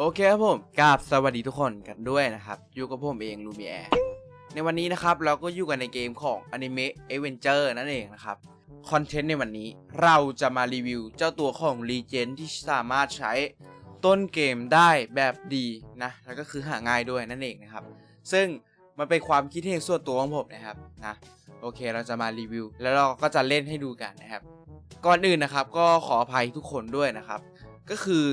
โอเคครับผมกราบสวัสดีทุกคนกันด้วยนะครับ อยู่กับผมเองลูมิแอร์ในวันนี้นะครับเราก็อยู่กันในเกมของอนิเมะเอเวนเจอร์นั่นเองนะครับ คอนเทนต์ในวันนี้เราจะมารีวิวเจ้าตัวของ r e g e n ที่สามารถใช้ต้นเกมได้แบบดีนะ แล้วก็คือหาง่ายด้วยนั่นเองนะครับ ซึ่งมันเป็นความคิดเห็นส่วนตัวของผมนะครับนะโอเคเราจะมารีวิว แล้วเราก็จะเล่นให้ดูกันนะครับ ก่อนอื่นนะครับก็ขออภัยทุกคนด้วยนะครับ ก็คือ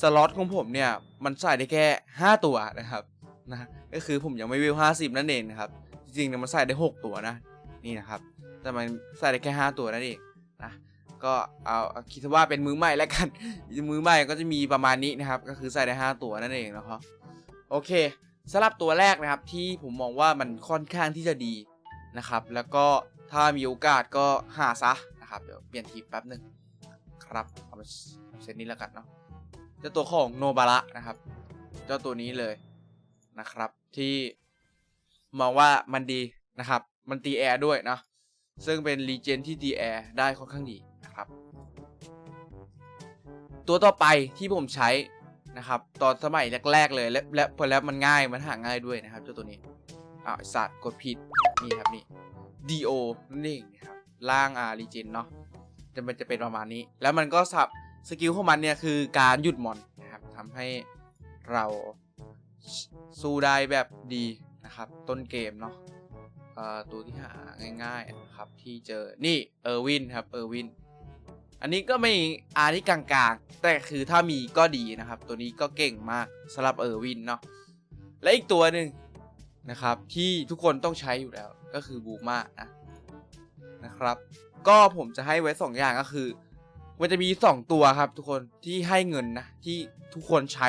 สล็อตของผมเนี่ยมันใส่ได้แค่ 5 ตัวนะครับนะก็คือผมยังไม่วิว50 นั่นเองนะครับ จริงๆเนี่ยมันใส่ได้ 6 ตัวนะนี่นะครับ แต่มันใส่ได้แค่ 5 ตัวนั่นเองนะก็เอาคิดว่าเป็นมือใหม่แล้วกันมือใหม่ก็จะมีประมาณนี้นะครับ ก็คือใส่ได้ 5 ตัวนั่นเองนะครับโอเคสำหรับตัวแรกนะครับที่ผมมองว่ามันค่อนข้างที่จะดีนะครับ แล้วก็ถ้ามีโอกาสก็หาซะนะครับเดี๋ยวเปลี่ยนทีแป๊บนึงครับเอาเซตนี้แล้วกันเนาะ จ้าตัวของโนบาระนะครับ เจ้าตัวนี้เลยนะครับ ที่มองว่ามันดีนะครับ มันตีแอร์ด้วยนะ ซึ่งเป็นรีเจนที่ตีแอร์ได้ค่อนข้างดีนะครับ ตัวต่อไปที่ผมใช้นะครับ ตอนสมัยแรก ๆ เลยและและพอแล้วมันง่ายมันหาง่ายด้วยนะครับ เจ้าตัวนี้อ้าวสัตว์กดผิดนี่ครับนี่ DO นั่นเองนะครับล่างอารีเจนเนาะจะมันจะเป็นประมาณนี้ แล้วมันก็สับ สกิลของมันเนี่ยคือการหยุดมอนนะครับทำให้เราสู้ได้แบบดีนะครับ ต้นเกมเนาะตัวที่หาง่ายๆนะครับที่เจอ นี่เออร์วินครับเออร์วิน อันนี้ก็ไม่อานี่กลางๆ แต่คือถ้ามีก็ดีนะครับ ตัวนี้ก็เก่งมากสำหรับเออร์วินเนาะและอีกตัวหนึ่งนะครับที่ทุกคนต้องใช้อยู่แล้วก็คือบูมานะนะครับ ก็ผมจะให้ไว้ 2 อย่างก็คือ มันจะมี 2 ตัวครับทุกคนที่ให้เงินนะที่ทุกคนใช้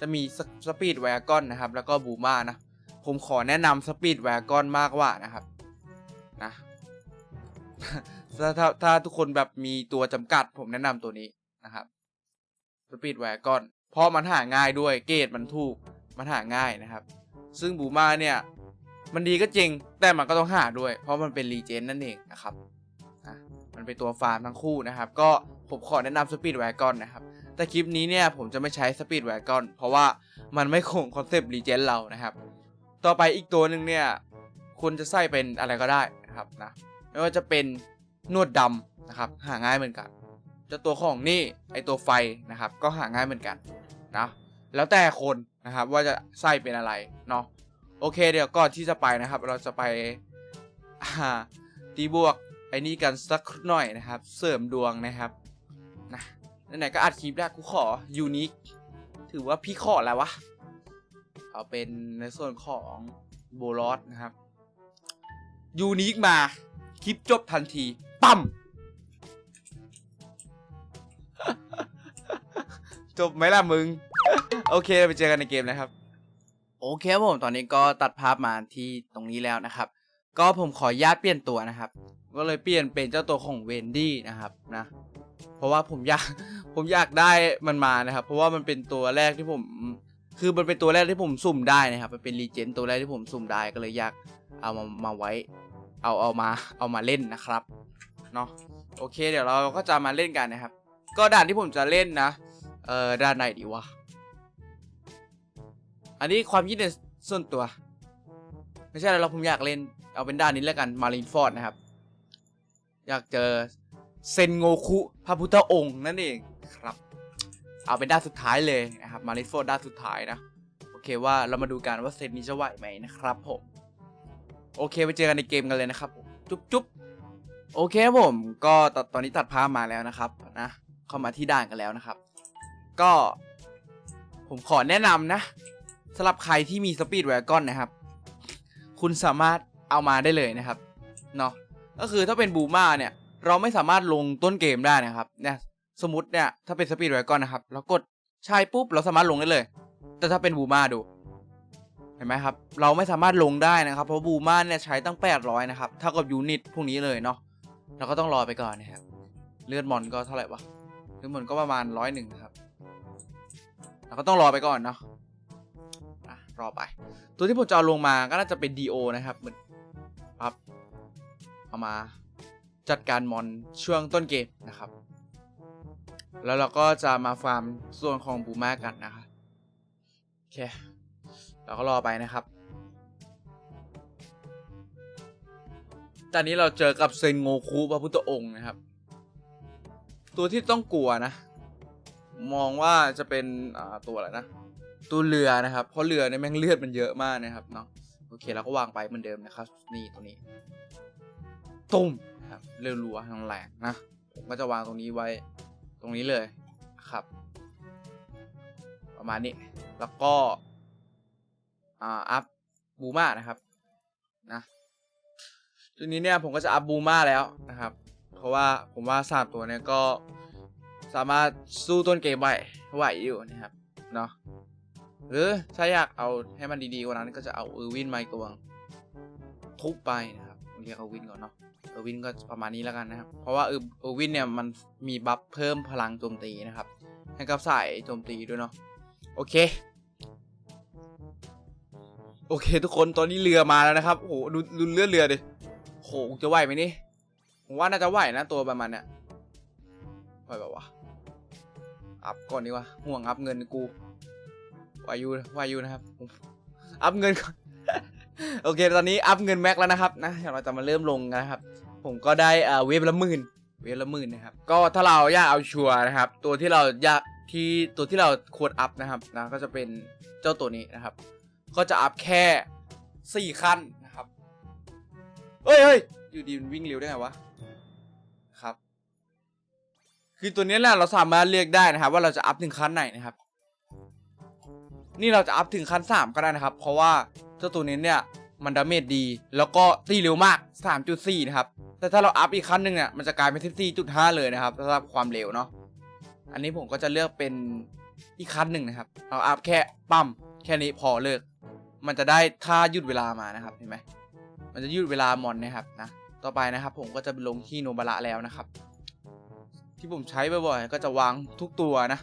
จะมีสปีดแวร์กอนนะครับแล้วก็บูมานะ ผมขอแนะนำสปีดแวร์กอนมากกว่านะครับนะถ้าถ้าถ้าทุกคนแบบมีตัวจำกัด ผมแนะนำตัวนี้นะครับสปีดแวร์กอนเพราะมันหาง่ายด้วยเกรดมันถูกมันหาง่ายนะครับ ซึ่งบูมาเนี่ยมันดีก็จริง แต่มันก็ต้องหาด้วย เพราะมันเป็นรีเจนนั่นเองนะครับอะมันเป็นตัวฟาร์มทั้งคู่นะครับ ก็ ผมขอแนะนำสปีดแวร์กอนนะครับ แต่คลิปนี้เนี่ยผมจะไม่ใช้สปีดแวร์กอนเพราะว่ามันไม่คงคอนเซปต์รีเจนเรานะครับ ต่อไปอีกตัวหนึ่งเนี่ยคุณจะใส่เป็นอะไรก็ได้นะครับนะไม่ว่าจะเป็นนวดดำนะครับหาง่ายเหมือนกันจะตัวของนี่ไอตัวไฟนะครับ ก็หาง่ายเหมือนกันนะแล้วแต่คนนะครับว่าจะใส่เป็นอะไรเนาะโอเคเดี๋ยวก่อนที่จะไปนะครับ เราจะไปอ่าตีบวกไอ้นี่กันสักหน่อยนะครับ เสริมดวงนะครับ นะไหนๆก็อัดคลิปได้กูขอยูนิคถือว่าพี่ขอแล้ววะเอาเป็นในส่วนของโบลอสนะครับยูนิคมาคลิปจบทันที ปั๊มจบไหมล่ะมึง โอเคไปเจอกันในเกมนะครับ โอเคครับผมตอนนี้ก็ตัดภาพมาที่ตรงนี้แล้วนะครับ ก็ผมขอญาตเปลี่ยนตัวนะครับ ก็เลยเปลี่ยนเป็นเจ้าตัวของเวนดี้นะครับนะ เพราะว่าผมอยากผมอยากได้มันมานะครับ เพราะว่ามันเป็นตัวแรกที่ผม คือมันเป็นตัวแรกที่ผมสุ่มได้นะครับ มันเป็นรีเจนตัวแรกที่ผมสุ่มได้ก็เลยอยากเอามามาไว้ เอาเอามาเอามาเล่นนะครับเนาะโอเค เดี๋ยวเราก็จะมาเล่นกันนะครับ ก็ด่านที่ผมจะเล่นนะเออด่านไหนดีวะอันนี้ความคิดเห็นส่วนตัว ไม่ใช่แล้วผมอยากเล่นเอาเป็นด้านนี้แล้วกันมารินฟอร์ดนะครับ อยากเจอ เซนโงคุพระพุทธองค์นั่นเองครับ เอาเป็นด้านสุดท้ายเลยนะครับมารินฟด้านสุดท้ายนะ โอเคว่าเรามาดูกันว่าเซนนี้จะไหวไหมนะครับผม โอเคไปเจอกันในเกมกันเลยนะครับผมจุ๊บจุ๊บโอเคผมก็ตตอนนี้ตัดภาพมาแล้วนะครับนะเข้ามาที่ด่านกันแล้วนะครับ ก็ผมขอแนะนำนะสำหรับใครที่มีสปีดแวร์กอนนะครับ คุณสามารถเอามาได้เลยนะครับเนาะก็คือถ้าเป็นบูมาเนี่ย เราไม่สามารถลงต้นเกมได้นะครับเนี่ยสมมติเนี่ยถ้าเป็นสปีดแวร์กอนนะครับเรากดใช่ปุ๊บเราสามารถลงได้เลย แต่ถ้าเป็นบูมาดู เห็นไหมครับ เราไม่สามารถลงได้นะครับ เพราะบูมาเนี่ยใช้ตั้ง 800 นะครับเท่ากับยูนิตพวกนี้เลยเนาะเราก็ต้องรอไปก่อนนะครับเลือดมอนก็เท่าไหร่วะเลือดมอนก็ประมาณร้อยหนึ่งครับเราก็ต้องรอไปก่อนเนาะอะรอไป ตัวที่ผมจะเอาลงมาก็น่าจะเป็น DO นะครับเหมือนปั๊บเอามา จัดการมอนช่วงต้นเกมนะครับ แล้วเราก็จะมาฟาร์มส่วนของบูมากันนะครับเค เราก็รอไปนะครับ ตอนนี้เราเจอกับเซนโงคุพระพุทธองค์นะครับ ตัวที่ต้องกลัวนะ มองว่าจะเป็นอ่าตัวอะไรนะ ตัวเรือนะครับ เพราะเรือเนี่ยแม่งเลือดมันเยอะมากนะครับเนาะโอเคเราก็วางไปเหมือนเดิมนะครับ นี่ตัวนี้ ตุ้ม นะครับเรือรัวๆแรงๆนะ ผมก็จะวางตรงนี้ไว้ตรงนี้เลยครับ ประมาณนี้ แล้วก็อ่าอัพบูมานะครับนะทีนี้เนี่ยผมก็จะอัพบูมาแล้วนะครับ เพราะว่าผมว่าสามตัวเนี่ยก็สามารถสู้ต้นเกมไหวไหวอยู่นะครับเนาะหรือถ้าอยากเอาให้มันดีๆกว่านั้นก็จะเอาเออร์วินมาอีกตัวทุบไปนะครับ เรียกเออร์วินก่อนเนาะเออร์วินก็ประมาณนี้แล้วกันนะครับ เพราะว่าเออเออร์วินเนี่ยมันมีบัฟเพิ่มพลังโจมตีนะครับ ให้กับสายโจมตีด้วยเนาะโอเค โอเค ทุกคนตอนนี้เรือมาแล้วนะครับโอ้โหดูดูเรือเรือดิโหจะไหวไหมนี่ผมว่าน่าจะไหวนะตัวประมาณเนี้ยไหวแบบวะอัพก่อนดีกว่าห่วงอัพเงินกูไหวอยู่ไหวอยู่นะครับ อัพเงินก่อน โอเค ตอนนี้อัพเงินแม็กแล้วนะครับนะเดี๋ยวเราจะมาเริ่มลงกันนะครับ ผมก็ได้เอ่อเวฟละหมื่นเวฟละหมื่นนะครับ ก็ถ้าเราอยากเอาชัวร์นะครับ ตัวที่เราอยากที่ตัวที่เราควรอัพนะครับนะก็จะเป็นเจ้าตัวนี้นะครับ ก็จะอัพแค่สี่ขั้นนะครับเฮ้ยเฮ้ยอยู่ดีมันวิ่งเร็วได้ไงวะครับ คือตัวนี้แหละเราสามารถเลือกได้นะครับ ว่าเราจะอัพถึงขั้นไหนนะครับ นี่เราจะอัพถึงขั้นสามก็ได้นะครับ เพราะว่า เจ้าตัวนี้เนี่ยมันดาเมจดี แล้วก็ตีเร็วมาก 3.4 นะครับ แต่ถ้าเราอัพอีกขั้นหนึ่งเนี่ยมันจะกลายเป็น 14.5 เลยนะครับสำหรับความเร็วเนาะอันนี้ผมก็จะเลือกเป็นอีกขั้นหนึ่งนะครับเอาอัพแค่ปั๊มแค่นี้พอเลิก มันจะได้ท่ายืดเวลามานะครับเห็นไหมมันจะยืดเวลามอนนะครับนะต่อไปนะครับ ผมก็จะลงที่โนบาระแล้วนะครับ ที่ผมใช้บ่อยๆก็จะวางทุกตัวนะ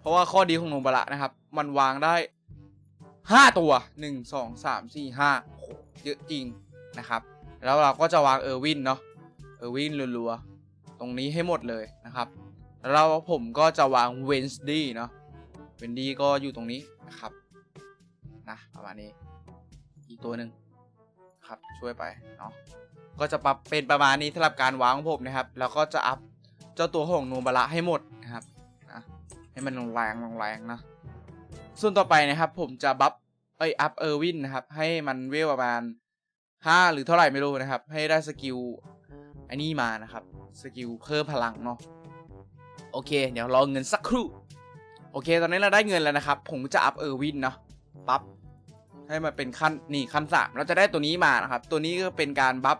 เพราะว่าข้อดีของโนบาระนะครับ มันวางได้ ห้าตัวหนึ่งสองสามสี่ห้าโหเยอะจริงนะครับ แล้วเราก็จะวางเออร์วินเนาะเออร์วินรัวๆ ตรงนี้ให้หมดเลยนะครับ แล้วผมก็จะวางเวนสดี้เนาะเวนดี้ก็อยู่ตรงนี้นะครับนะประมาณนี้อีกตัวหนึ่งครับช่วยไปเนาะก็จะปรับเป็นประมาณนี้สำหรับการวางของผมนะครับ แล้วก็จะอัพเจ้าตัวของโนบาระให้หมดนะครับนะให้มันแรงแรงนะ ส่วนต่อไปนะครับ ผมจะบัฟเอ้ยอัพเออร์วินนะครับ ให้มันเวลประมาณห้าหรือเท่าไหร่ไม่รู้นะครับ ให้ได้สกิลอันนี้มานะครับ สกิลเพิ่มพลังเนาะโอเค เดี๋ยวรอเงินสักครู่ โอเค ตอนนี้เราได้เงินแล้วนะครับ ผมจะอัพเออร์วินเนาะปั๊บให้มันเป็นขั้นนี่ขั้นสามเราจะได้ตัวนี้มานะครับ ตัวนี้ก็เป็นการบัฟ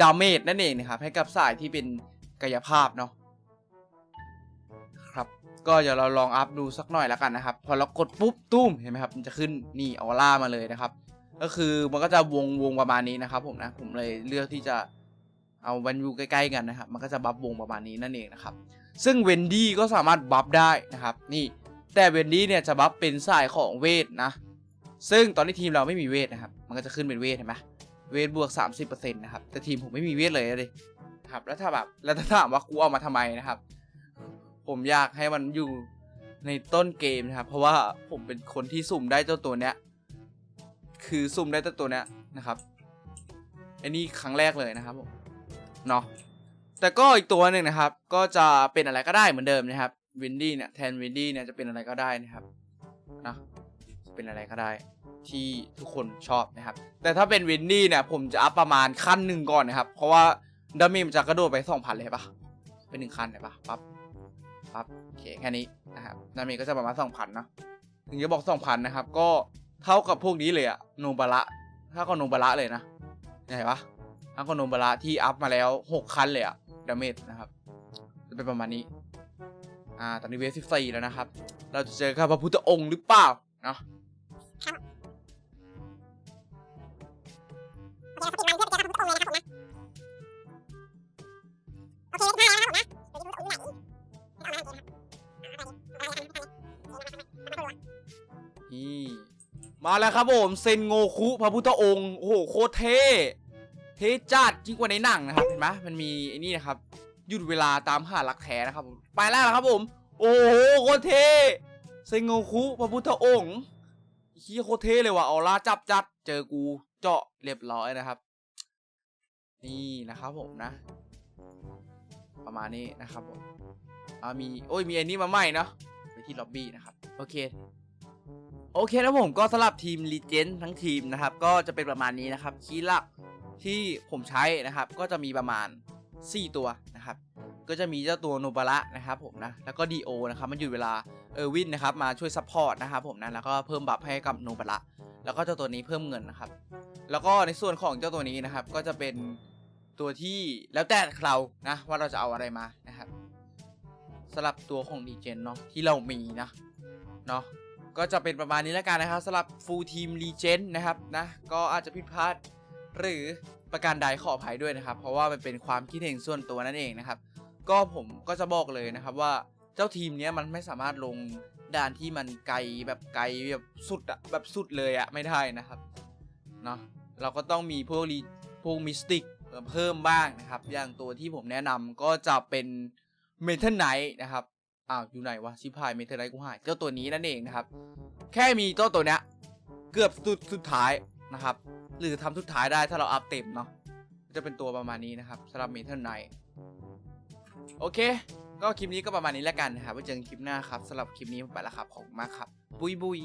ดาเมจนั่นเองนะครับ ให้กับสายที่เป็นกายภาพเนาะ ก็เดี๋ยวเราลองอัพดูสักหน่อยแล้วกันนะครับ พอเรากดปุ๊บตุ้มเห็นไหมครับมันจะขึ้นนี่ออร่ามาเลยนะครับ ก็คือมันก็จะวงวงประมาณนี้นะครับผมนะผมเลยเลือกที่จะเอาวันยูใกล้ๆกันนะครับ มันก็จะบัฟวงประมาณนี้นั่นเองนะครับ ซึ่งเวนดี้ก็สามารถบัฟได้นะครับ นี่แต่เวนดี้เนี่ยจะบัฟเป็นสายของเวทนะ ซึ่งตอนนี้ทีมเราไม่มีเวทนะครับ มันก็จะขึ้นเป็นเวทเห็นไหมเวทบวก 30%นะครับ แต่ทีมผมไม่มีเวทเลยเลยครับ แล้วถ้าแบบ แล้วถ้าถามว่ากูเอามาทำไมนะครับ ผมอยากให้มันอยู่ในต้นเกมนะครับ เพราะว่าผมเป็นคนที่สุ่มได้เจ้าตัวเนี้ย คือสุ่มได้เจ้าตัวเนี้ยนะครับไอ้นี่ครั้งแรกเลยนะครับผมเนาะ แต่ก็อีกตัวหนึ่งนะครับ ก็จะเป็นอะไรก็ได้เหมือนเดิมนะครับ วินดี้เนี่ยแทนวินดี้เนี่ยจะเป็นอะไรก็ได้นะครับนะเป็นอะไรก็ได้ที่ทุกคนชอบนะครับ แต่ถ้าเป็นวินดี้เนี่ยผมจะอัพประมาณขั้นหนึ่งก่อนนะครับ เพราะว่าดาเมจมันจะกระโดดไปสองพันเลยปะเป็นหนึ่งขั้นเลยปะปั๊บ ปั๊บโอเคแค่นี้นะครับดามจก็จะประมาณสองพันนะถึงจะบอกสองพันนะครับ ก็เท่ากับพวกนี้เลยอะโนบาระเท่ากับโนบาระเลยนะเห็นปะเท่ากับโนบาระที่อัพมาแล้วหกขั้นเลยอะดาเมจนะครับจะเป็นประมาณนี้ อ่า ตอนนี้เวฟสิบสี่แล้วนะครับ เราจะเจอกับพระพุทธองค์หรือเปล่าเนาะ นี่มาแล้วครับผมเซนโงคุพระพุทธองค์โอ้โหโคตรเท่เท่จัดยิ่งกว่าในหนังนะครับเห็นไหมมันมีไอ้นี่นะครับหยุดเวลาตามหารักแท้นะครับผมไปแล้วนะครับผม โอ้โหโคตรเท่เซนโงคุพระพุทธองค์เฮียโคตรเท่เลยว่ะออร่าจับจัดเจอกูเจาะเรียบร้อยนะครับ นี่นะครับผมนะ ประมาณนี้นะครับผมอ่ามีโอ้ยมีอันนี้มาใหม่เนาะไปที่ล็อบบี้นะครับ โอเค โอเคนะผมก็สำหรับทีมลีเจนทั้งทีมนะครับ ก็จะเป็นประมาณนี้นะครับ คีย์หลักที่ผมใช้นะครับ ก็จะมีประมาณ 4 ตัวนะครับ ก็จะมีเจ้าตัวโนบาระนะครับผมนะ แล้วก็ดีโอนะครับมันอยู่เวลาเออร์วินนะครับมาช่วยซัพพอร์ตนะครับผมนะ แล้วก็เพิ่มบัฟให้กับโนบาระแล้วก็เจ้าตัวนี้เพิ่มเงินนะครับ แล้วก็ในส่วนของเจ้าตัวนี้นะครับ ก็จะเป็นตัวที่แล้วแต่เรานะว่าเราจะเอาอะไรมานะครับสำหรับตัวของดีเจนเนาะที่เรามีนะ เนาะก็จะเป็นประมาณนี้แล้วกันนะครับสำหรับฟูลทีมรีเจนนะครับนะก็อาจจะผิดพลาดหรือประการใดขออภัยด้วยนะครับ เพราะว่ามันเป็นความคิดเห็นส่วนตัวนั่นเองนะครับ ก็ผมก็จะบอกเลยนะครับว่าเจ้าทีมเนี้ยมันไม่สามารถลงด่านที่มันไกลแบบไกลแบบสุดอะแบบสุดเลยอะไม่ได้นะครับเนาะเราก็ต้องมีพวกรีพวกมิสติกเพิ่มบ้างนะครับ อย่างตัวที่ผมแนะนำก็จะเป็นเมทัลไนท์นะครับ อ้าวอยู่ไหนวะชิพายเมเทัลไนท์กูหายเจ้าตัวนี้นั่นเองนะครับ แค่มีเจ้าตัวเนี้ยเกือบสุดสุดท้ายนะครับ หรือทำสุดท้ายได้ถ้าเราอัพเต็มเนาะจะเป็นตัวประมาณนี้นะครับสำหรับเมเทัลไนท์โอเค ก็คลิปนี้ก็ประมาณนี้แล้วกันนะครับไว้เจอกันคลิปหน้าครับสำหรับคลิปนี้ผมไปแล้วครับขอบคุณมากครับ บุยบุย